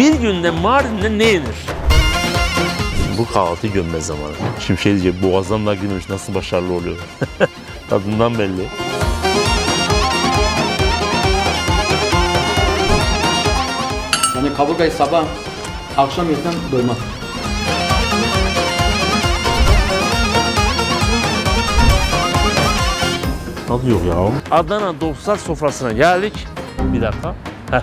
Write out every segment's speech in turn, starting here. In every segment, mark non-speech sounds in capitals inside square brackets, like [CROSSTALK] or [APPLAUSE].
Bir günde Mardin'de ne yenir? Bu kahvaltı gömme zamanı. Şimdi şey diyecek boğazdan da girmemiş nasıl başarılı oluyor. [LAUGHS] Tadından belli. Yani kaburgayı sabah, akşam yesem doymaz. Tadı yok ya. Adana dostlar sofrasına geldik. Bir dakika. Heh.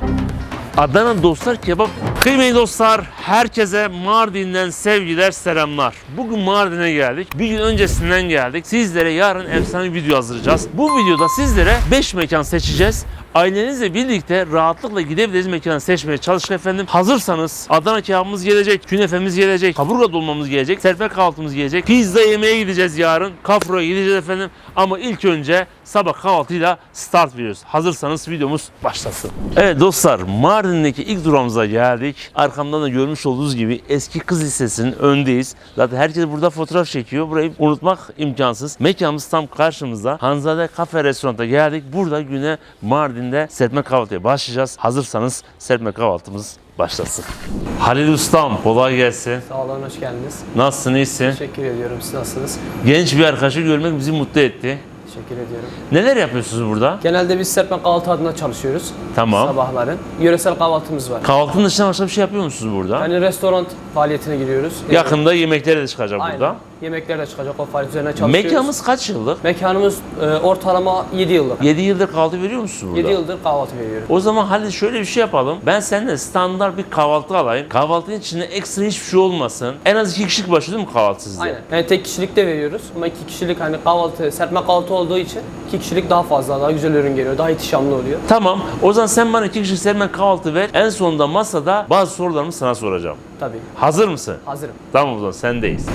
Adana dostlar kebap. Kıymetli dostlar, herkese Mardin'den sevgiler, selamlar. Bugün Mardin'e geldik. Bir gün öncesinden geldik. Sizlere yarın efsane bir video hazırlayacağız. Bu videoda sizlere 5 mekan seçeceğiz. Ailenizle birlikte rahatlıkla gidebiliriz mekanı seçmeye çalışın efendim. Hazırsanız Adana kebabımız gelecek, künefemiz gelecek, kaburga dolmamız gelecek, serpme kahvaltımız gelecek. Pizza yemeye gideceğiz yarın. Kafro'ya gideceğiz efendim. Ama ilk önce sabah kahvaltıyla start veriyoruz. Hazırsanız videomuz başlasın. Evet dostlar Mardin'deki ilk durağımıza geldik. Arkamdan da görmüş olduğunuz gibi eski kız lisesinin öndeyiz. Zaten herkes burada fotoğraf çekiyor. Burayı unutmak imkansız. Mekanımız tam karşımızda. Hanzade Kafe Restorant'a geldik. Burada güne Mardin'de serpme kahvaltıya başlayacağız. Hazırsanız serpme kahvaltımız başlasın. Halil Ustam kolay gelsin. Sağ olun, hoş geldiniz. Nasılsın iyisin? Teşekkür ediyorum. Siz nasılsınız? Genç bir arkadaşı görmek bizi mutlu etti. Teşekkür ediyorum. Neler yapıyorsunuz burada? Genelde biz serpme kahvaltı adına çalışıyoruz. Tamam. Sabahları. Yöresel kahvaltımız var. Kahvaltının dışında başka bir şey yapıyor musunuz burada? Hani restoran faaliyetine giriyoruz. Yakında yemeklere de çıkacak Aynen. burada. Yemekler de çıkacak. O faaliyet üzerine çalışıyoruz. Mekanımız kaç yıllık? Mekanımız e, ortalama 7 yıllık. 7 yıldır kahvaltı veriyor musunuz burada? 7 yıldır kahvaltı veriyorum. O zaman hadi şöyle bir şey yapalım. Ben seninle standart bir kahvaltı alayım. Kahvaltının içinde ekstra hiçbir şey olmasın. En az iki kişilik başı değil mi kahvaltı sizde? Aynen. Yani tek kişilik de veriyoruz. Ama iki kişilik hani kahvaltı, serpme kahvaltı olduğu için iki kişilik daha fazla, daha güzel ürün geliyor. Daha ihtişamlı oluyor. Tamam. O zaman sen bana iki kişilik sermen kahvaltı ver. En sonunda masada bazı sorularımı sana soracağım. Tabii. Hazır mısın? Hazırım. Tamam o zaman sendeyiz.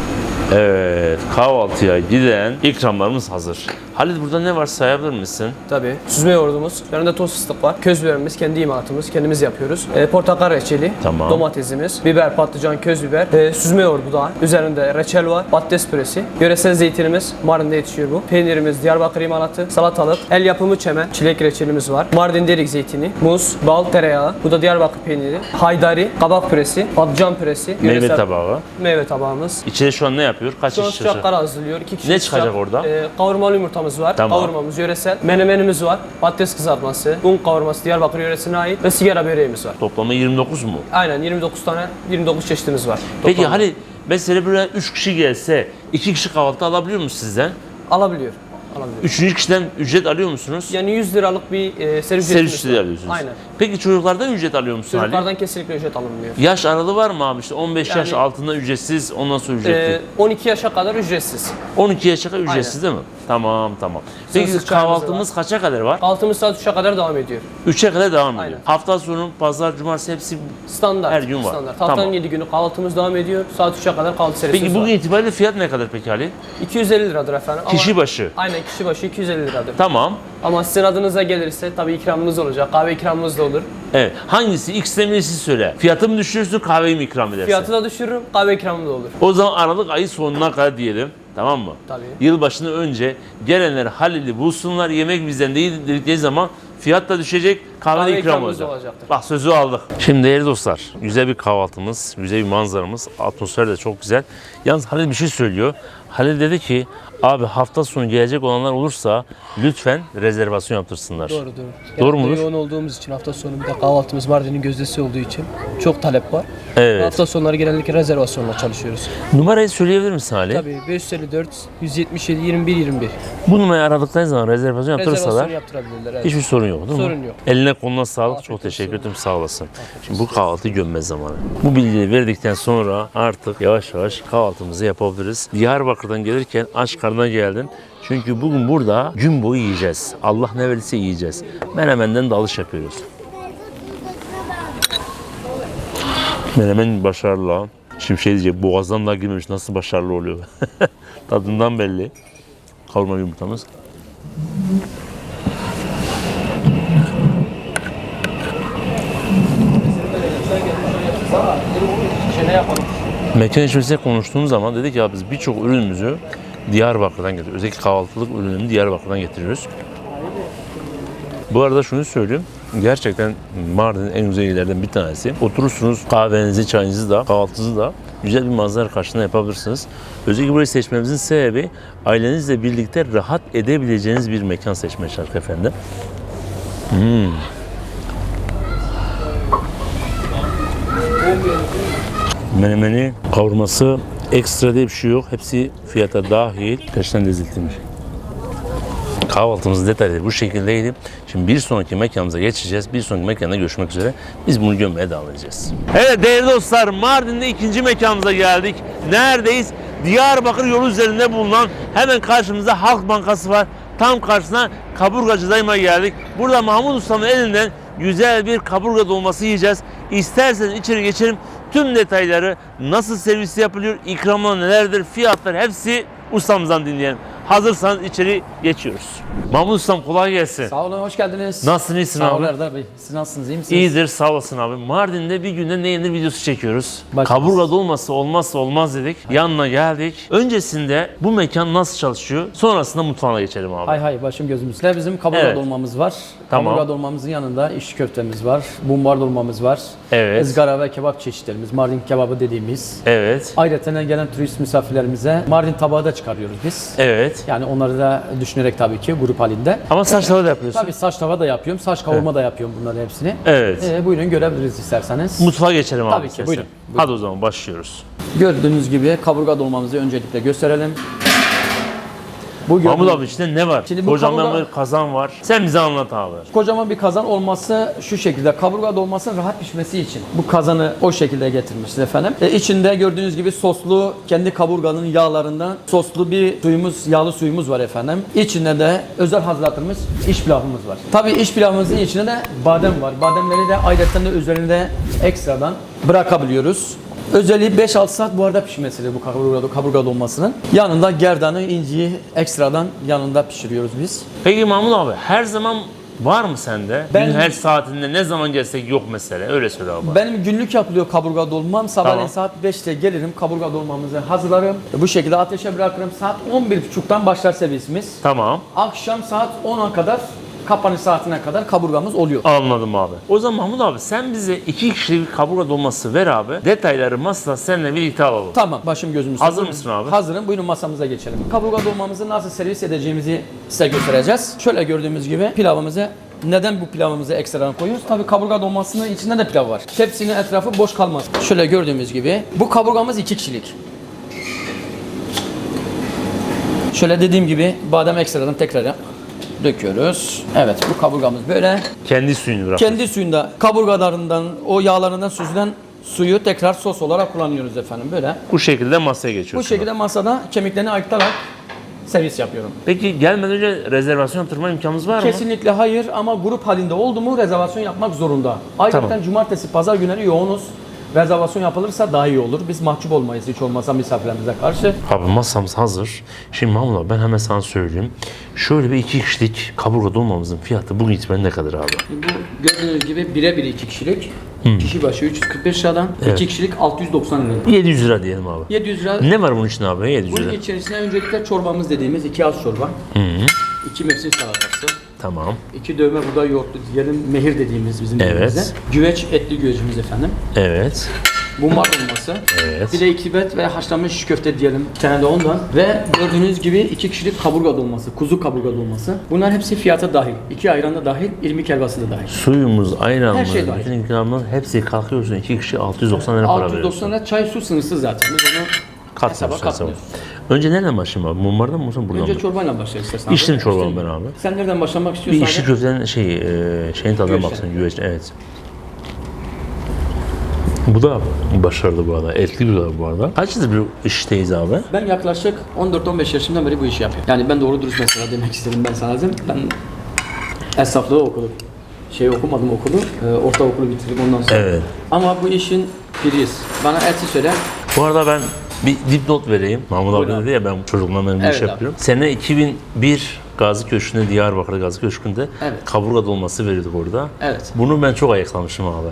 Evet, kahvaltıya giden ikramlarımız hazır. Halit burada ne var sayabilir misin? Tabii. Süzme yoğurdumuz, yanında toz fıstık var. Köz biberimiz, kendi imalatımız, kendimiz yapıyoruz. E, portakal reçeli, Tamam. domatesimiz, biber, patlıcan, köz biber, e, süzme yoğurdu da. Üzerinde reçel var, patates püresi, yöresel zeytinimiz, Mardin'de yetişiyor bu. Peynirimiz, Diyarbakır imalatı, salatalık, el yapımı çemen, çilek reçelimiz var. Mardin derik zeytini, muz, bal, tereyağı, bu da Diyarbakır peyniri, haydari, kabak püresi, patlıcan püresi, Meyve yöresel tabağı. meyve tabağımız. İçeri şu an ne yapıyor? Kaç an kişi çalışıyor? sıcaklar hazırlıyor. İki kişi Ne çıkacak orada? E, kavurmalı yumurtamız var. Tamam. Kavurmamız yöresel. Menemenimiz var. Patates kızartması, un kavurması Diyarbakır yöresine ait ve sigara böreğimiz var. Toplamda 29 mu? Aynen 29 tane 29 çeşitimiz var. Peki toplamda. Halit mesela böyle 3 kişi gelse 2 kişi kahvaltı alabiliyor mu sizden? alabiliyor. Alabiliyor. Üçüncü kişiden ücret alıyor musunuz? Yani 100 liralık bir e, servis ücreti alıyorsunuz. Aynen. Peki çocuklardan ücret alıyor musun? Çocuklardan kesinlikle ücret alınmıyor. Yaş aralığı var mı abi işte 15 yaş Yani- altında ücretsiz ondan sonra ücretli. E, 12 yaşa kadar ücretsiz. 12 yaşa kadar ücretsiz değil mi? Tamam tamam. Peki Sınırsız çayımız kahvaltımız kaça kadar var? Altımız saat 3'e kadar devam ediyor. 3'e kadar devam ediyor. Aynen. Hafta sonu, pazar, cumartesi hepsi Standart. Her gün var. Standart. Haftanın Tamam. 7 günü kahvaltımız devam ediyor. Saat 3'e kadar kahvaltı servisimiz Peki bugün var. itibariyle fiyat ne kadar peki Ali? 250 liradır efendim. Ama- Kişi başı. Aynen kişi başı 250 liradır. Tamam. Ama sizin adınıza gelirse tabii ikramımız olacak. Kahve ikramımız da olur. Evet. Hangisi? İkisinden birisi söyle. Fiyatı mı düşürürsün, kahveyi mi ikram edersin? Fiyatı da düşürürüm, kahve ikramı da olur. O zaman Aralık ayı sonuna kadar diyelim. Tamam mı? Tabii. Yılbaşından önce gelenler Halil'i bulsunlar. Yemek bizden değil dedikleri zaman fiyat da düşecek. Kahve, Kahve ikram olacak. olacaktır. Bak sözü aldık. Şimdi değerli dostlar, güzel bir kahvaltımız, güzel bir manzaramız, atmosfer de çok güzel. Yalnız Halil bir şey söylüyor. Halil dedi ki, abi hafta sonu gelecek olanlar olursa lütfen rezervasyon yaptırsınlar. Doğrudur. Doğru mudur? Yoğun olduğumuz için hafta sonu bir de kahvaltımız Mardin'in gözdesi olduğu için çok talep var. Evet. Hafta sonları genellikle rezervasyonla çalışıyoruz. Numarayı söyleyebilir misin Halil? Tabii 554 177 21 21. Bu numarayı aradıkları zaman rezervasyon yaptırırsalar Rezervasyon yaptırabilirler. Evet. hiçbir sorun yok değil mi? Sorun yok. Eline koluna sağlık. Afiyet çok teşekkür ederim. Sağ olasın. Şimdi bu kahvaltı gömme zamanı. Bu bilgiyi verdikten sonra artık yavaş yavaş kahvaltımızı yapabiliriz. Diyarbakır'dan gelirken aç karnına geldim. Çünkü bugün burada gün boyu yiyeceğiz. Allah ne verirse yiyeceğiz. Menemen'den dalış yapıyoruz. Menemen başarılı. Şimdi şey diyecek boğazdan da girmemiş nasıl başarılı oluyor. [LAUGHS] Tadından belli. Kavurma yumurtamız. Şöyle yapalım. Mekan içerisinde konuştuğumuz zaman dedik ya biz birçok ürünümüzü Diyarbakır'dan getiriyoruz. Özellikle kahvaltılık ürünlerimizi Diyarbakır'dan getiriyoruz. Bu arada şunu söyleyeyim. gerçekten Mardin'in en güzel yerlerden bir tanesi. Oturursunuz kahvenizi, çayınızı da, kahvaltınızı da güzel bir manzara karşısında yapabilirsiniz. Özellikle burayı seçmemizin sebebi ailenizle birlikte rahat edebileceğiniz bir mekan seçmeye çalıştık efendim. Hmm. Menemeni, kavurması, ekstra diye bir şey yok. Hepsi fiyata dahil. Gerçekten lezzetliymiş. Kahvaltımız detaylı bu şekildeydi. Şimdi bir sonraki mekanımıza geçeceğiz. Bir sonraki mekanda görüşmek üzere. Biz bunu gömmeye devam edeceğiz. Evet değerli dostlar Mardin'de ikinci mekanımıza geldik. Neredeyiz? Diyarbakır yolu üzerinde bulunan hemen karşımızda Halk Bankası var. Tam karşısına kaburgacı dayıma geldik. Burada Mahmut Usta'nın elinden güzel bir kaburga dolması yiyeceğiz. İsterseniz içeri geçelim. Tüm detayları nasıl servis yapılıyor, ikramlar nelerdir, fiyatlar hepsi ustamızdan dinleyelim. Hazırsanız içeri geçiyoruz. Mahmut Ustam kolay gelsin. Sağ olun, hoş geldiniz. Nasılsın, iyisin Sağ abi? olun Erdal Bey. Siz nasılsınız, iyi misiniz? İyidir sağ olasın abi. Mardin'de bir günde ne yenir videosu çekiyoruz. Başımız. Kaburga dolması olmazsa olmaz dedik. Yanına geldik. Öncesinde bu mekan nasıl çalışıyor? Sonrasında mutfağına geçelim abi. Hay hay, başım gözüm üstüne. Bizim kaburga Evet. dolmamız var. Tamam. Kaburga dolmamızın yanında iş köftemiz var. Bumbar dolmamız var. Evet. Izgara ve kebap çeşitlerimiz. Mardin kebabı dediğimiz. Evet. Ayrıca gelen turist misafirlerimize Mardin tabağı da çıkarıyoruz biz. Evet. Yani onları da düşünerek tabii ki grup halinde. Ama saç tava da yapıyorsun. Tabii saç tava da yapıyorum, saç kavurma da yapıyorum bunların hepsini. Evet. Ee, buyurun görebiliriz isterseniz. Mutfağa geçelim abi. Tabii ki, istersen. buyurun, Hadi o zaman başlıyoruz. Gördüğünüz gibi kaburga dolmamızı öncelikle gösterelim. Bu Mahmut gördüğünüz- abi içinde ne var? Şimdi bu Kocaman kaburga- bir kazan var. Sen bize anlat abi. Kocaman bir kazan olması şu şekilde kaburga dolmasının rahat pişmesi için bu kazanı o şekilde getirmişiz efendim. E, içinde gördüğünüz gibi soslu kendi kaburganın yağlarından soslu bir suyumuz yağlı suyumuz var efendim. İçinde de özel hazırlatılmış iç pilavımız var. Tabii iç pilavımızın içinde de badem var. Bademleri de ayrıca de üzerinde ekstradan bırakabiliyoruz. Özelliği 5-6 saat buharda pişmesidir bu kaburga, kaburga dolmasının. Yanında gerdanı, inciyi ekstradan yanında pişiriyoruz biz. Peki Mahmut abi her zaman var mı sende? Ben- Gün her saatinde ne zaman gelsek yok mesele. Öyle söyle abi. Benim günlük yapılıyor kaburga dolmam. Sabahleyin Tamam. saat 5'te gelirim kaburga dolmamızı hazırlarım. Bu şekilde ateşe bırakırım. Saat 11.30'dan başlar servisimiz. Tamam. Akşam saat 10'a kadar kapanış saatine kadar kaburgamız oluyor. Anladım abi. O zaman Mahmut abi sen bize iki kişilik kaburga dolması ver abi. Detayları masada seninle birlikte alalım. Tamam başım gözüm üstüne. Hazır Buyurun. mısın abi? Hazırım. Buyurun masamıza geçelim. Kaburga dolmamızı nasıl servis edeceğimizi size göstereceğiz. Şöyle gördüğümüz gibi pilavımızı neden bu pilavımızı ekstradan koyuyoruz? Tabii kaburga dolmasının içinde de pilav var. Tepsinin etrafı boş kalmaz. Şöyle gördüğümüz gibi bu kaburgamız iki kişilik. Şöyle dediğim gibi badem ekstradan tekrar yap- döküyoruz. Evet bu kaburgamız böyle. Kendi suyunu bırak. Kendi suyunda kaburgalarından o yağlarından süzülen suyu tekrar sos olarak kullanıyoruz efendim böyle. Bu şekilde masaya Bu geçiyorsun. şekilde masada kemiklerini ayıklarak servis yapıyorum. Peki gelmeden önce rezervasyon yaptırma imkanımız var mı? Kesinlikle hayır ama grup halinde oldu mu rezervasyon yapmak zorunda. Ayrıca Tamam. cumartesi, pazar günleri yoğunuz. Rezervasyon yapılırsa daha iyi olur. Biz mahcup olmayız hiç olmazsa misafirlerimize karşı. Abi masamız hazır. Şimdi Mahmut abi ben hemen sana söyleyeyim. Şöyle bir iki kişilik kaburga dolmamızın fiyatı bugün itibaren ne kadar abi? Bu gördüğünüz gibi birebir iki kişilik. Kişi başı 345 liradan, Evet. iki kişilik 690 lira. 700 lira diyelim abi. 700 lira. Ne var bunun içinde abi 700 Bunun lira? içerisine öncelikle çorbamız dediğimiz iki az çorba, iki mevsim salatası, Tamam. iki dövme buğday yoğurtlu diyelim mehir dediğimiz bizim Evet. dilimizde. Güveç etli güvecimiz efendim. Evet. Bumbar olması. Evet. Bir de iki bet ve haşlanmış köfte diyelim. Bir tane de ondan. Ve gördüğünüz gibi iki kişilik kaburga dolması, kuzu kaburga dolması. Bunlar hepsi fiyata dahil. İki ayran da dahil, irmik helvası da dahil. Suyumuz, ayranımız, Her şey dahil. bütün ikramlar hepsi kalkıyorsun. iki kişi 690 lira para veriyorsun. 690 lira çay su sınırsız zaten. Biz onu Katmıyorsun hesaba hesaba. katmıyoruz. Önce nereden başlayayım abi? Mumbardan mı olsun buradan Önce mı? çorbayla başlayalım istersen. İçtim İçtin ben abi. Sen nereden başlamak Bir istiyorsan işi abi. köftenin şey, e, şeyin tadına Güveçten. baksana güveç. Evet. Bu da başarılı bu arada. Etli bir bu arada. Kaç yıldır bu işteyiz abi? Ben yaklaşık 14-15 yaşımdan beri bu işi yapıyorum. Yani ben doğru dürüst mesela demek istedim ben sana dedim. Ben esnaflığı okudum. Şey okumadım okulu. E, ortaokulu bitirdim ondan sonra. Evet. Ama bu işin biriyiz. Bana eti söyle. Bu arada ben bir dipnot vereyim. Mahmut abi dedi ya ben çocukluğumdan beri bu Evet abi. yapıyorum. Sene 2001 Gazi Köşkü'nde, Diyarbakır Gazi Köşkü'nde Evet. kaburga dolması veriyorduk orada. Evet. Bunu ben çok ayıklamışım abi.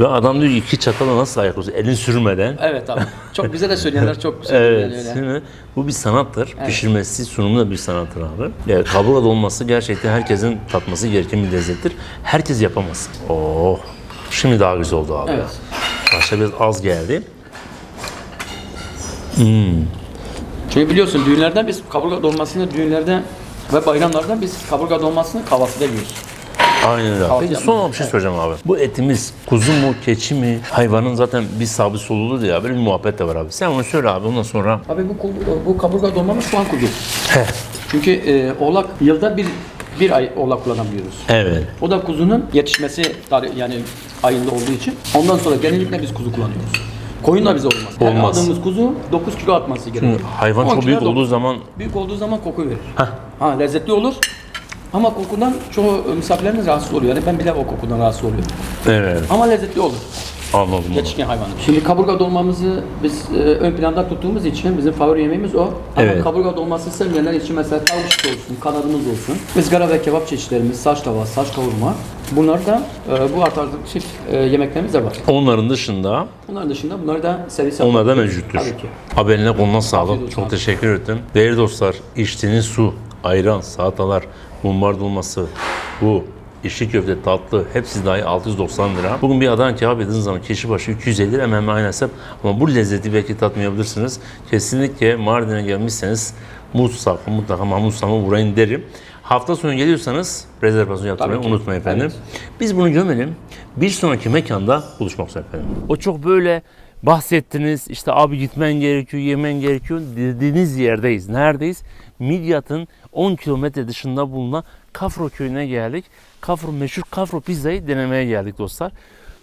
Ve adam diyor ki iki çatala nasıl ayıklıyorsun? Elin sürmeden. Evet abi. Çok bize de söyleyenler çok güzel. Evet. Yani öyle. Bu bir sanattır. Pişirmesi, sunumu da bir sanattır abi. Yani kaburga dolması gerçekten herkesin tatması gereken bir lezzettir. Herkes yapamaz. Oh. Şimdi daha güzel oldu abi. Evet. Başta biraz az geldi. Çünkü biliyorsun düğünlerden biz kaburga dolmasını düğünlerde ve bayramlarda biz kaburga dolmasını kahvaltıda yiyoruz. Aynen öyle. Peki son bir şey soracağım abi. Bu etimiz kuzu mu, keçi mi? Hayvanın zaten bir sabit solulu ya. Böyle bir muhabbet de var abi. Sen onu söyle abi ondan sonra. Abi bu kul- bu kaburga dolmamız şu an kuzu. Çünkü e, oğlak yılda bir bir ay oğlak kullanabiliyoruz. Evet. O da kuzunun yetişmesi yani ayında olduğu için. Ondan sonra genellikle biz kuzu kullanıyoruz. Koyun da bize olmaz. Her Olmaz. aldığımız kuzu 9 kilo atması gerekiyor. Hayvan 10 çok kilo büyük olduğu zaman büyük olduğu zaman koku verir. Ha lezzetli olur. Ama kokudan çoğu misafirlerimiz rahatsız oluyor. Yani ben bile o kokudan rahatsız oluyorum. evet Ama lezzetli olur. Anladım. onu. Yetişkin hayvanı. Şimdi kaburga dolmamızı biz e, ön planda tuttuğumuz için bizim favori yemeğimiz o. Ama Evet. kaburga dolması sevmeyenler için mesela tavuk şiş olsun, kanadımız olsun. ızgara ve kebap çeşitlerimiz, saç tava, saç kavurma. Bunlar da e, bu alternatif e, yemeklerimiz de var. Onların dışında Bunların dışında bunlar da servis onlar da mevcuttur. Tabii ki. Abi eline koluna Afiyet sağlık. olsun Çok abi. teşekkür ettim. Değerli dostlar, içtiğiniz su, ayran, salatalar, mumbar dolması, bu içli köfte, tatlı hepsi dahi 690 lira. Bugün bir Adana kebap yediğiniz zaman kişi başı 250 lira hemen hemen aynı hesap. Ama bu lezzeti belki tatmayabilirsiniz. Kesinlikle Mardin'e gelmişseniz mutlaka mutlaka Mahmut Sam'a uğrayın derim. Hafta sonu geliyorsanız rezervasyon yaptırmayı unutmayın efendim. Evet. Biz bunu gömelim. Bir sonraki mekanda buluşmak üzere efendim. O çok böyle bahsettiniz. işte abi gitmen gerekiyor, yemen gerekiyor dediğiniz yerdeyiz. Neredeyiz? Midyat'ın 10 kilometre dışında bulunan Kafro köyüne geldik. Kafro meşhur Kafro pizzayı denemeye geldik dostlar.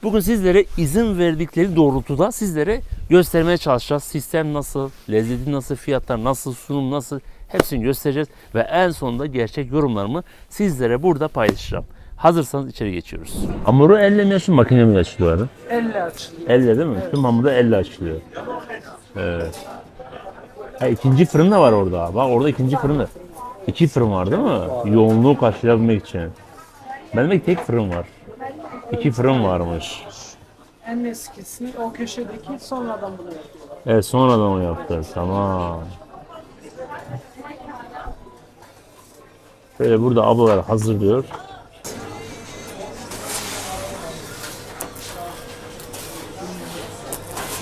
Bugün sizlere izin verdikleri doğrultuda sizlere göstermeye çalışacağız. Sistem nasıl, lezzeti nasıl, fiyatlar nasıl, sunum nasıl hepsini göstereceğiz. Ve en sonunda gerçek yorumlarımı sizlere burada paylaşacağım. Hazırsanız içeri geçiyoruz. Hamuru elle mi açılıyor, makine mi açılıyor abi? Elle açılıyor. Elle değil mi? Tüm hamuru elle açılıyor. Evet. Ha, ikinci fırın da var orada. Bak orada ikinci fırın da. İki fırın var değil mi? Yoğunluğu karşılayabilmek için. Ben demek tek fırın var. İki fırın varmış. En eskisi o köşedeki sonradan bunu yapıyorlar. Evet sonradan o yaptı. Tamam. Böyle burada ablalar hazırlıyor.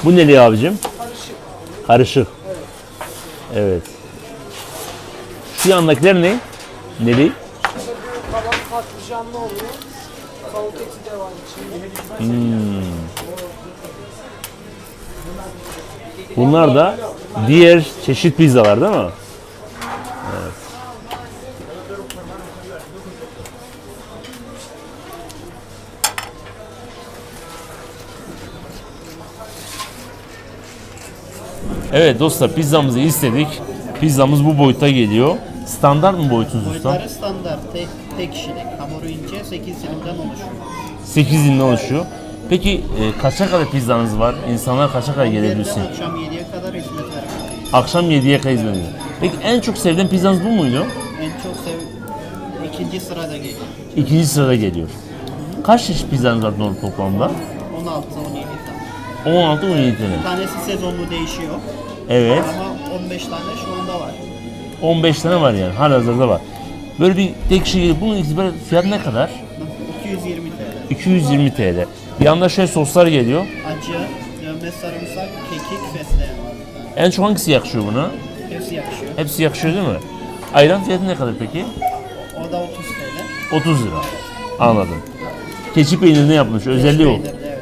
Bu neli abicim? Karışık. Karışık. Evet. Şu yandakiler ne? Neli? Kabak patlıcanlı oluyor. Tavuk eti de var içinde. Bunlar da diğer çeşit pizzalar değil mi? Evet. Evet dostlar pizzamızı istedik. Pizzamız bu boyutta geliyor. Standart mı boyutunuz usta? Boyutları standart, tek, tek kişilik. Hamuru ince, 8 dilimden oluşuyor. 8 dilimden oluşuyor. Peki e, kaça kadar pizzanız var? İnsanlar kaça kadar gelebilsin? Akşam 7'ye kadar hizmet veriyor. Akşam 7'ye kadar hizmet ediyor. Peki en çok sevdiğin pizzanız bu muydu? En çok sev... ikinci sırada geliyor. İkinci sırada geliyor. Kaç çeşit pizzanız var normal toplamda? 16-17 tane. 16 17 tane. Tanesi sezonlu değişiyor Evet. ama 15 tane şu anda var. 15 tane var yani. Halihazırda var. Böyle bir tek şey geliyor. Bunun itibariyle fiyat ne kadar? 220 TL. 220 TL. Bir anda şöyle soslar geliyor. Acı, dövme sarımsak, kekik, fesleğen. En çok hangisi yakışıyor buna? Hepsi yakışıyor. Hepsi yakışıyor değil mi? Ayran fiyatı ne kadar peki? O da 30 TL. 30 lira. Anladım. Keçi peynirine yapmış. Özelliği o. Peynirli, evet.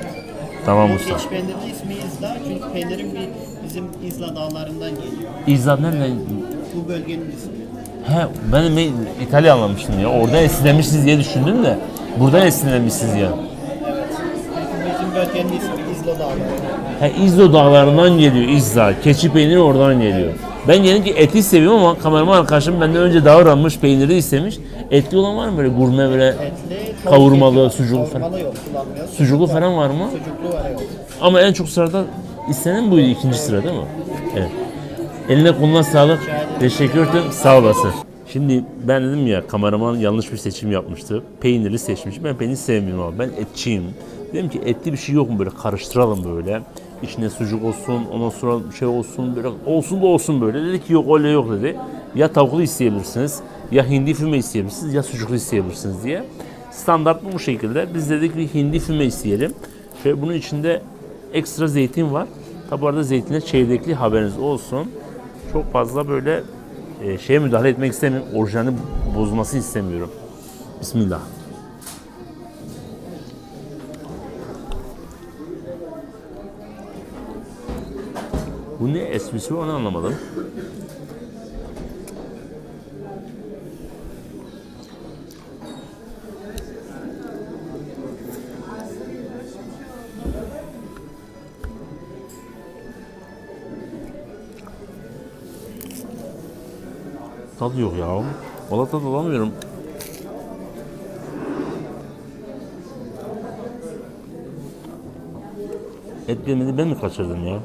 Tamam Bu usta. keçi peynirli ismi İzla çünkü peynirin bir bizim İzla dağlarından geliyor. İzzat nereden? Bu bölgenin ismi. He, ben de İtalya anlamıştım ya. Oradan esinlenmişsiniz diye düşündüm de. Buradan esinlenmişsiniz ya. Bizim bölgenin ismi İzla Dağları. He, İzzo dağlarından geliyor İzza. Keçi peyniri oradan geliyor. Ben gelince eti seviyorum ama kameraman arkadaşım benden önce davranmış peyniri istemiş. Etli olan var mı böyle gurme böyle Etli, Kavurmalı, sucuklu falan. Kavurmalı yok kullanmıyoruz. sucuklu falan var mı? Sucuklu var yok. Ama en çok sırada istenen buydu ikinci sıra değil mi? Evet. Eline koluna sağlık. Teşekkür ederim. Sağ olasın. Şimdi ben dedim ya kameraman yanlış bir seçim yapmıştı. Peynirli seçmiş. Ben peynir sevmiyorum abi. Ben etçiyim. Dedim ki etli bir şey yok mu böyle karıştıralım böyle. İçine sucuk olsun, ondan sonra bir şey olsun, böyle olsun da olsun böyle. Dedi ki yok öyle yok dedi. Ya tavuklu isteyebilirsiniz, ya hindi füme isteyebilirsiniz, ya sucuklu isteyebilirsiniz diye. Standart bu şekilde. Biz dedik ki hindi füme isteyelim. Ve bunun içinde ekstra zeytin var. Tabi arada zeytine çeyrekli haberiniz olsun. Çok fazla böyle e, şeye müdahale etmek istemiyorum. Orijinali bozulması istemiyorum. Bismillah. Bu ne esprisi onu anlamadım. Tadı yok ya. Valla tadı alamıyorum. Et gelmedi ben mi kaçırdım ya?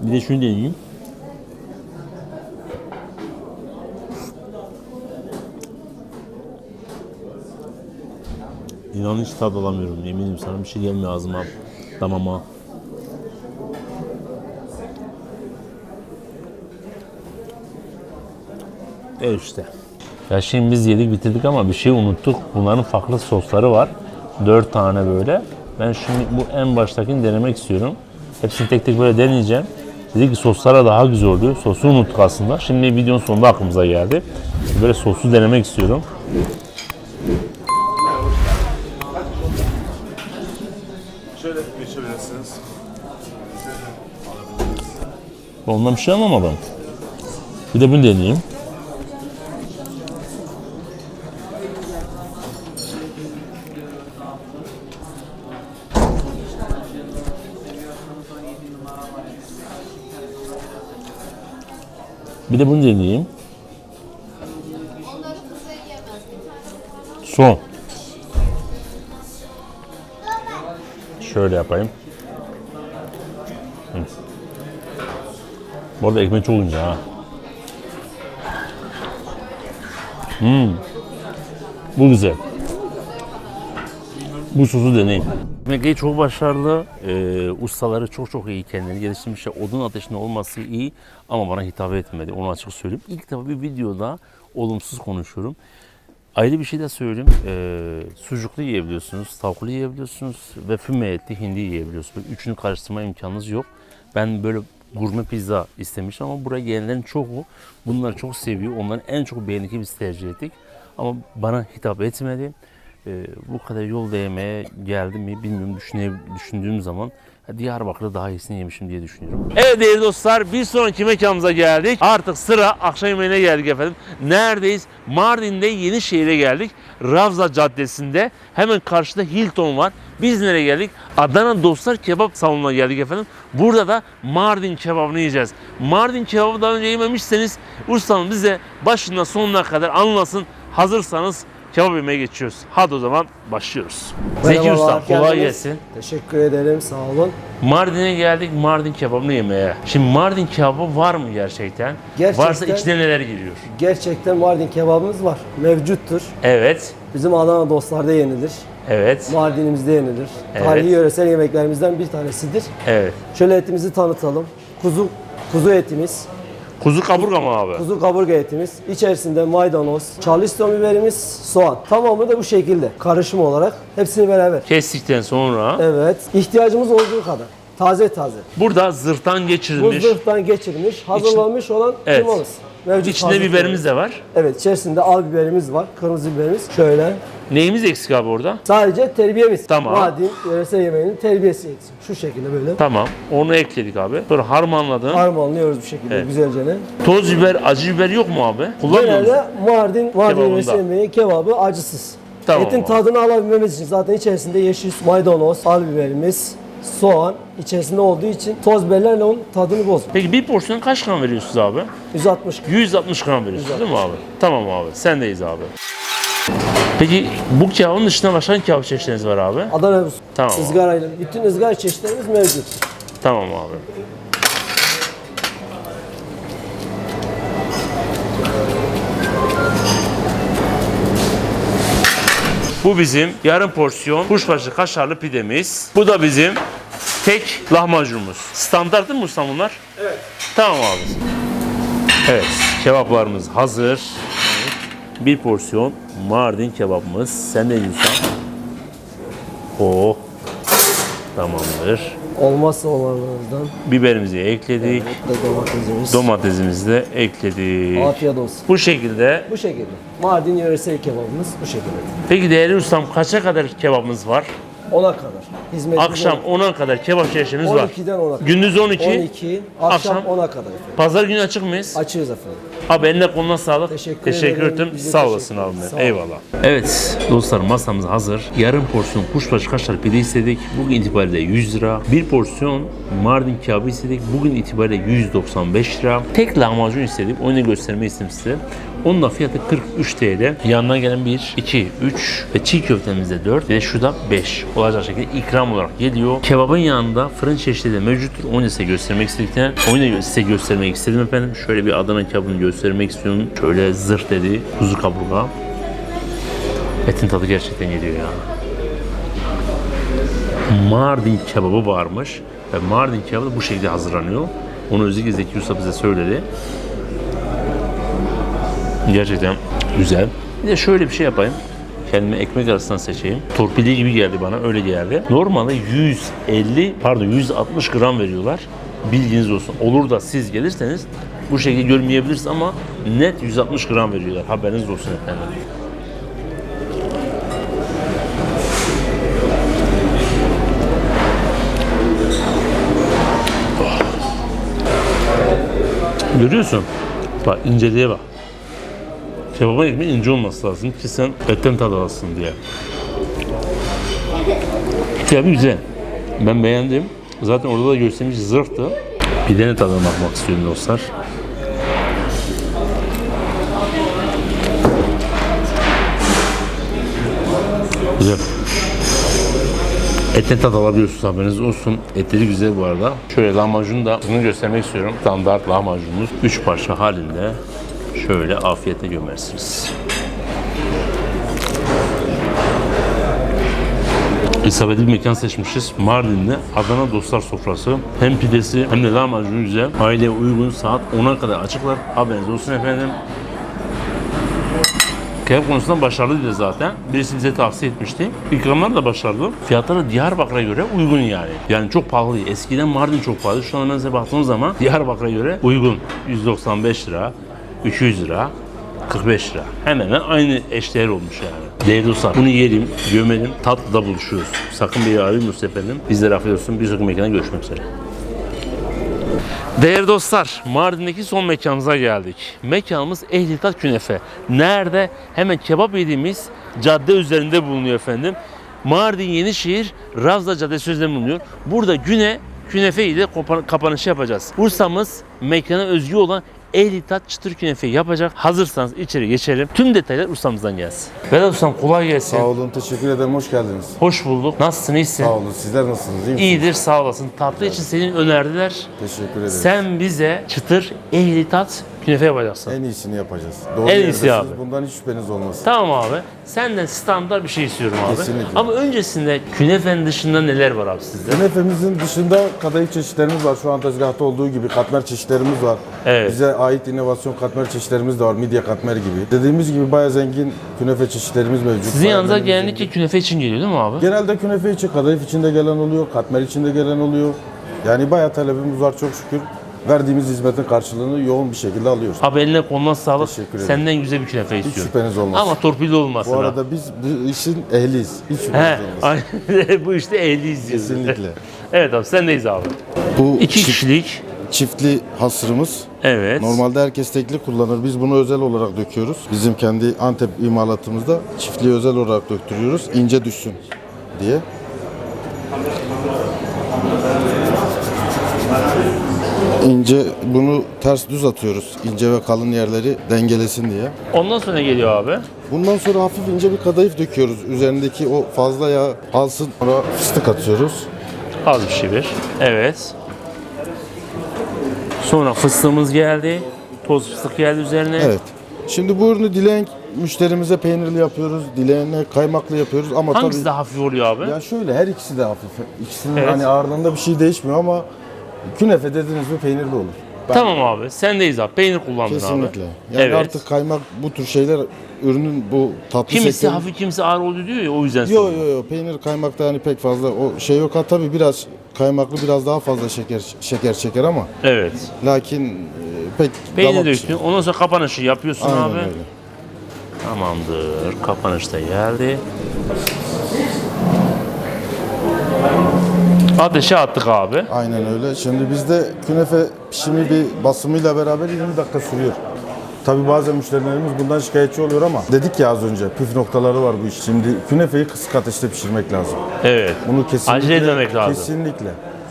Bir de şunu deneyeyim. İnan hiç tad alamıyorum. Eminim sana bir şey gelmiyor ağzıma, damama. E işte. Ya şimdi biz yedik bitirdik ama bir şey unuttuk. Bunların farklı sosları var. Dört tane böyle. Ben şimdi bu en baştakini denemek istiyorum. Hepsini tek tek böyle deneyeceğim. Dedi ki soslara daha güzel oluyor. Sosu unuttuk aslında. Şimdi videonun sonunda aklımıza geldi. Böyle sosu denemek istiyorum. Şöyle geçebilirsiniz. Ondan bir şey anlamadım. Bir de bunu deneyeyim. De bunu deneyeyim. Son. Şöyle yapayım. Hı. Bu arada ekmek çok ince ha. Hmm. Bu güzel. Bu sosu deneyin. Ekmeği çok başarılı. Ee, ustaları çok çok iyi kendini geliştirmişler. Odun ateşinde olması iyi ama bana hitap etmedi. Onu açık söyleyeyim. İlk defa bir videoda olumsuz konuşuyorum. Ayrı bir şey de söyleyeyim. Ee, sucuklu yiyebiliyorsunuz, tavuklu yiyebiliyorsunuz ve füme etli hindi yiyebiliyorsunuz. Üçünü karıştırma imkanınız yok. Ben böyle gurme pizza istemiştim ama buraya gelenlerin çoğu bunları çok seviyor. Onların en çok beğendiği biz tercih ettik. Ama bana hitap etmedi. Ee, bu kadar yol değmeye geldi mi bilmiyorum düşüne, düşündüğüm zaman Diyarbakır'da daha iyisini yemişim diye düşünüyorum. Evet değerli dostlar bir sonraki mekanımıza geldik. Artık sıra akşam yemeğine geldik efendim. Neredeyiz? Mardin'de Yenişehir'e geldik. Ravza Caddesi'nde hemen karşıda Hilton var. Biz nereye geldik? Adana Dostlar Kebap Salonu'na geldik efendim. Burada da Mardin kebabını yiyeceğiz. Mardin kebabı daha önce yememişseniz ustam bize başından sonuna kadar anlasın. Hazırsanız kebap yemeye geçiyoruz. Hadi o zaman başlıyoruz. Zeki Usta kolay gelsin. Teşekkür ederim, sağ olun. Mardin'e geldik Mardin kebabını yemeye. Şimdi Mardin kebabı var mı gerçekten? Gerçekten- Varsa içine neler giriyor? Gerçekten Mardin kebabımız var, mevcuttur. Evet, Bizim Adana dostlarda yenilir, evet, Mardin'imizde yenilir. Evet. Tarihi yöresel yemeklerimizden bir tanesidir. evet. Şöyle etimizi tanıtalım. Kuzu kuzu etimiz, Kuzu kaburga mı abi? kuzu kaburga etimiz, içerisinde maydanoz, charleston biberimiz, soğan. Tamamı da bu şekilde karışım olarak hepsini beraber. Kestikten sonra Evet, ihtiyacımız olduğu kadar. Taze taze. burada zırhtan Bu geçirilmiş. zırhtan geçirilmiş, hazırlanmış olan Evet. kıymamız. Mevcut İçinde biberimiz de var. Evet içerisinde al biberimiz var. Kırmızı biberimiz. Şöyle. Neyimiz eksik abi orada? Sadece terbiyemiz. Tamam. Mardin yöresel yemeğinin terbiyesi eksik. Şu şekilde böyle. Tamam. Onu ekledik abi. Sonra harmanladın. Harmanlıyoruz bu şekilde Evet. güzelce. ne? Toz biber, acı biber yok mu abi? Kullanmıyor musun? Genelde Mardin, Mardin Kebabında. yöresel yemeği kebabı acısız. Tamam Etin abi. tadını alabilmemiz için zaten içerisinde yeşil maydanoz, al biberimiz, soğan içerisinde olduğu için toz biberlerle onun tadını boz. Peki bir porsiyon kaç gram veriyorsunuz abi? 160 160 gram veriyorsunuz değil mi abi? Tamam abi. Sendeyiz abi. Peki bu kebabın dışında başka hangi kebap çeşitleriniz var abi? Adana Tamam abi. ızgarayla bütün ızgara çeşitlerimiz mevcut. Tamam abi. Bu bizim yarım porsiyon kuşbaşı kaşarlı pidemiz. Bu da bizim tek lahmacunumuz. Standart değil mi ustam bunlar? Evet. Tamam abi. Evet, kebaplarımız hazır. Bir porsiyon Mardin kebabımız. Sen de ustam. Oh. Tamamdır. Olmazsa olmazlardan Biberimizi ekledik. da domatesimiz. Domatesimizi de ekledik. Afiyet olsun. Bu şekilde. Bu şekilde. Mardin yöresel kebabımız bu şekilde. Peki değerli ustam kaça kadar kebabımız var? 10'a kadar. Hizmetimiz Akşam 10'a kadar kebap çeşitimiz var. 12'den 10'a kadar. Gündüz 12, 12, akşam, akşam 10'a kadar efendim. pazar günü açık mıyız? Açığız efendim. Abi eline koluna sağlık. Teşekkür Teşekkür ederim. de Sağ teşekkür olasın abi. ederiz. Sağ ol. Eyvallah. Evet dostlar masamız hazır. Yarım porsiyon kuşbaşı kaşar pide istedik. Bugün itibariyle 100 lira. Bir porsiyon Mardin kebabı istedik. Bugün itibariyle 195 lira. Tek lahmacun istedik. Onu da göstermeyi istedim size. Onun da fiyatı 43 TL. Yanına gelen 1, 2, 3 ve çiğ köftemiz de 4 ve şu da 5 olacak şekilde ikram olarak geliyor. Kebabın yanında fırın çeşitleri de mevcuttur. Onu size göstermek istedikten onu da size göstermek istedim efendim. Şöyle bir Adana kebabını göstermek istiyorum. Şöyle zırh dedi. Kuzu kaburga. Etin tadı gerçekten geliyor ya. Mardin kebabı varmış. Ve Mardin kebabı bu şekilde hazırlanıyor. Onu özellikle Zeki Usta bize söyledi. Gerçekten güzel. Bir de şöyle bir şey yapayım. Kendime ekmek arasından seçeyim. Torpili gibi geldi bana öyle geldi. Normalde 150 pardon 160 gram veriyorlar. Bilginiz olsun. Olur da siz gelirseniz bu şekilde görmeyebilirsiniz ama net 160 gram veriyorlar. Haberiniz olsun efendim. Görüyorsun. Bak inceliğe bak. Kebaba ekmeği ince olması lazım ki sen etten tadı alsın diye. Kebabı güzel. Ben beğendim. Zaten orada da göstermiş zırhtı. Pidenin tadına bakmak istiyorum dostlar. Güzel. Etten tat alabiliyorsunuz haberiniz olsun. Etleri güzel bu arada. Şöyle lahmacunu da bunu göstermek istiyorum. Standart lahmacunumuz 3 parça halinde şöyle afiyetle gömersiniz. İsabetli bir mekan seçmişiz. Mardin'de Adana Dostlar Sofrası. Hem pidesi hem de lahmacunu güzel. Aileye uygun saat 10'a kadar açıklar. Haberiniz olsun efendim. Kebap konusunda başarılıydı zaten. Birisi bize tavsiye etmişti. İkramlar da başarılı. Fiyatları Diyarbakır'a göre uygun yani. Yani çok pahalı. Eskiden Mardin çok pahalı. Şu an ben size baktığım zaman Diyarbakır'a göre uygun. 195 lira, 200 lira, 45 lira. Hemen hemen aynı eşdeğer olmuş yani. Değerli dostlar bunu yiyelim, gömelim, tatlıda buluşuyoruz. Sakın bir ayrılmıyorsunuz efendim. Bizlere afiyet olsun. Bir sonraki mekana görüşmek üzere. Değerli dostlar, Mardin'deki son mekanımıza geldik. Mekanımız Ehlitat Künefe. Nerede? Hemen kebap yediğimiz cadde üzerinde bulunuyor efendim. Mardin Yenişehir Ravza Caddesi üzerinde bulunuyor. Burada güne künefe ile kapanışı yapacağız. Bursa'mız mekana özgü olan Ehlitat çıtır künefe yapacak. Hazırsanız içeri geçelim. Tüm detaylar ustamızdan gelsin. Vedat ustam kolay gelsin. Sağ olun, teşekkür ederim. Hoş geldiniz. Hoş bulduk. Nasılsın? iyisin? Sağ olun. Sizler nasılsınız? İyi misiniz? İyidir sağ olasın. Tatlı için senin önerdiler. Teşekkür ederim. Sen bize çıtır ehlitat künefe yapacaksın. En iyisini yapacağız. Doğru En iyisi yerdesiniz. abi. Bundan hiç şüpheniz olmasın. Tamam abi. Senden standart bir şey istiyorum abi. Kesinlikle. Ama öncesinde künefenin dışında neler var abi sizde? Künefemizin dışında kadayıf çeşitlerimiz var. Şu an tezgahta olduğu gibi katmer çeşitlerimiz var. Evet. Bize ait inovasyon katmer çeşitlerimiz de var. Midye katmer gibi. Dediğimiz gibi bayağı zengin künefe çeşitlerimiz mevcut. Sizin Bayağı yanınıza zengin- genellikle künefe için geliyor değil mi abi? Genelde künefe için kadayıf içinde gelen oluyor, katmer içinde gelen oluyor. Yani bayağı talebimiz var çok şükür. Verdiğimiz hizmetin karşılığını yoğun bir şekilde alıyoruz. Abi eline koluna sağlık. Teşekkür ederim. Senden güzel bir künefe Hiç istiyorum. şüpheniz olmasın. Ama torpilli olmasın Bu ha. arada biz bu işin ehliyiz. Hiç He, şüpheniz olmasın. aynen. [LAUGHS] bu işte ehliyiz diyorsun. Kesinlikle. [LAUGHS] evet abi sendeyiz abi. Bu İki çift- kişilik. çiftli hasırımız. Evet. Normalde herkes tekli kullanır. Biz bunu özel olarak döküyoruz. Bizim kendi Antep imalatımızda çiftliği özel olarak döktürüyoruz. İnce düşsün diye. İnce bunu ters düz atıyoruz. İnce ve kalın yerleri dengelesin diye. Ondan sonra ne geliyor abi? Bundan sonra hafif ince bir kadayıf döküyoruz. Üzerindeki o fazla yağ alsın. Sonra fıstık atıyoruz. Az bir şey bir. Evet. Sonra fıstığımız geldi. Toz fıstık geldi üzerine. Evet. Şimdi bu ürünü dileyen müşterimize peynirli yapıyoruz, dileyene kaymaklı yapıyoruz ama Hangisi tabii daha hafif oluyor abi? ya şöyle her ikisi de hafif. İkisinin Evet. hani ağırlığında bir şey değişmiyor ama künefe dediğiniz mi peynirli olur. Ben- Tamam abi. Sendeyiz abi. Peynir kullandın Kesinlikle. abi. Yani evet. artık kaymak bu tür şeyler ürünün bu tatlı Kimisi şekeri- hafif kimisi ağır oluyor diyor ya o yüzden Yo soruyorum. yo yo peynir kaymakta hani pek fazla o şey yok. Ha tabii biraz kaymaklı biraz daha fazla şeker şeker çeker ama Evet. lakin e, pek Peynir damak döktün. Ondan sonra kapanışı yapıyorsun Aynen abi. öyle. Tamamdır. Kapanış da geldi. Ateşe attık abi. Aynen öyle. Şimdi bizde künefe pişimi bir basımıyla beraber 20 dakika sürüyor. Tabii bazen müşterilerimiz bundan şikayetçi oluyor ama dedik ya az önce püf noktaları var bu iş. Şimdi künefeyi kısık ateşte pişirmek lazım. Evet. Bunu kesinlikle Acele etmemek lazım. Kesinlikle.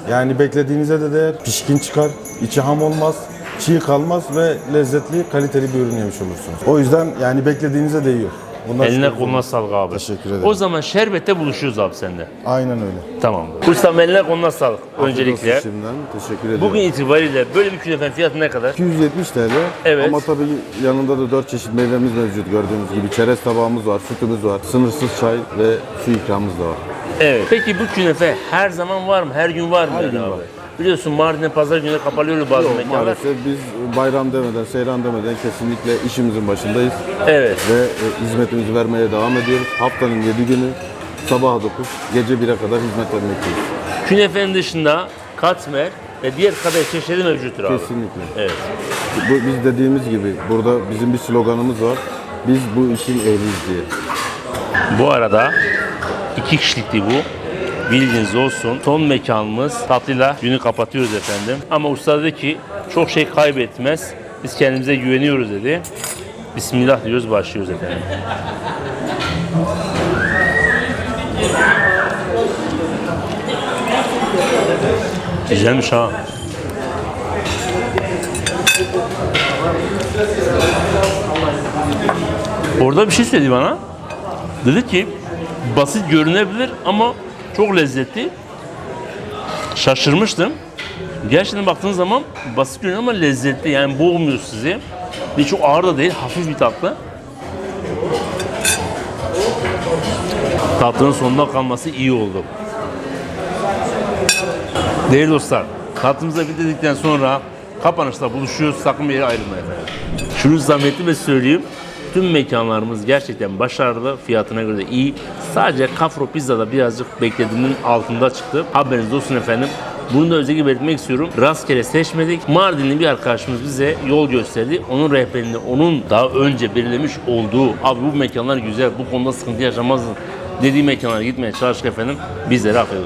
Yani beklediğinize de değer, pişkin çıkar, içi ham olmaz, çiğ kalmaz ve lezzetli, kaliteli bir ürün yemiş olursunuz. O yüzden yani beklediğinize değiyor. Bundan Eline şüpheniz koluna sağlık abi. Teşekkür ederim. O zaman şerbette buluşuyoruz abi sende. Aynen öyle. Tamamdır. Ustam eline koluna sağlık öncelikle. Afiyet olsun Şimdiden teşekkür ederim. Bugün itibariyle böyle bir künefenin fiyatı ne kadar? 270 TL Evet. ama tabii yanında da 4 çeşit meyvemiz mevcut gördüğünüz gibi. Çerez tabağımız var, sütümüz var, sınırsız çay ve su ikramımız da var. Evet. Peki bu künefe her zaman var mı? Her gün var mı? Her gün abi? var. Biliyorsun Mardin'de pazar günü kapalıyor bazı Yok, mekanlar. maalesef biz bayram demeden, seyran demeden kesinlikle işimizin başındayız. Evet. Ve e, hizmetimizi vermeye devam ediyoruz. Haftanın 7 günü sabah 9, gece 1'e kadar hizmet vermekteyiz. Künefenin dışında katmer ve diğer kadayıf çeşitleri mevcuttur abi. Kesinlikle. Evet. Bu, biz dediğimiz gibi burada bizim bir sloganımız var. Biz bu işin ehliyiz diye. Bu arada iki kişilikti bu. Bilginiz olsun. Son mekanımız tatlıyla günü kapatıyoruz efendim. Ama usta dedi ki çok şey kaybetmez. Biz kendimize güveniyoruz dedi. Bismillah diyoruz başlıyoruz efendim. Güzelmiş ha. Orada bir şey söyledi bana. Dedi ki basit görünebilir ama çok lezzetli. Şaşırmıştım. Gerçekten baktığınız zaman basit görünüyor ama lezzetli yani boğmuyor sizi. Ve çok ağır da değil, hafif bir tatlı. Tatlının sonunda kalması iyi oldu. Değerli dostlar, tatlımıza bitirdikten sonra kapanışta buluşuyoruz. Sakın bir yere ayrılmayın. Şunu zahmetli söyleyeyim. Tüm mekanlarımız gerçekten başarılı, fiyatına göre de iyi. Sadece Kafro Pizza'da birazcık beklediğimin altında çıktı. Haberiniz olsun efendim. Bunu da özellikle belirtmek istiyorum. Rastgele seçmedik. Mardinli bir arkadaşımız bize yol gösterdi. Onun rehberinde, onun daha önce belirlemiş olduğu, abi bu mekanlar güzel, bu konuda sıkıntı yaşamazsın dediği mekanlara gitmeye çalıştık efendim. Bizlere afiyet.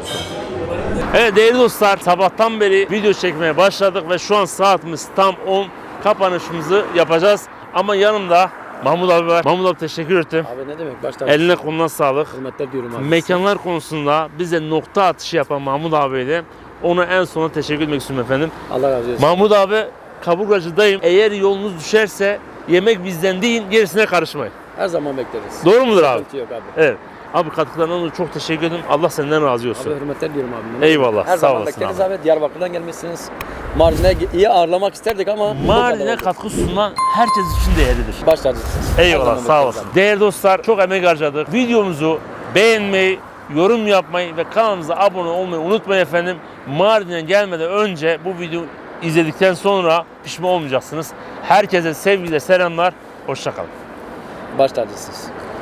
Evet değerli dostlar sabahtan beri video çekmeye başladık ve şu an saatimiz tam 10 kapanışımızı yapacağız. Ama yanımda Mahmut abi var. Mahmut abi teşekkür ettim. Abi ne demek başta Eline koluna sağlık. hürmetler diyorum abi. Mekanlar konusunda bize nokta atışı yapan Mahmut abiyle ona en sona teşekkür etmek istiyorum efendim. Allah razı olsun. Mahmut abi kaburgacıdayım. Eğer yolunuz düşerse yemek bizden değil gerisine karışmayın. Her zaman bekleriz. Doğru mudur abi? Sıkıntı yok abi. Evet. Abi katkılarından dolayı çok teşekkür ederim. Allah senden razı olsun. Abi hürmetler diyorum abi. Eyvallah, Her sağ zaman olasın bekleriz abi. abi. Diyarbakır'dan gelmişsiniz. Mardin'e iyi ağırlamak isterdik ama Mardin'e katkı sunulan herkes için değerlidir. baş tacısınız. Eyvallah sağ olasın. abi. Değerli dostlar çok emek harcadık. Videomuzu beğenmeyi, yorum yapmayı ve kanalımıza abone olmayı unutmayın efendim. Mardin'e gelmeden önce bu videoyu izledikten sonra pişman olmayacaksınız. Herkese sevgiyle selamlar. Hoşçakalın. Baş tacısınız.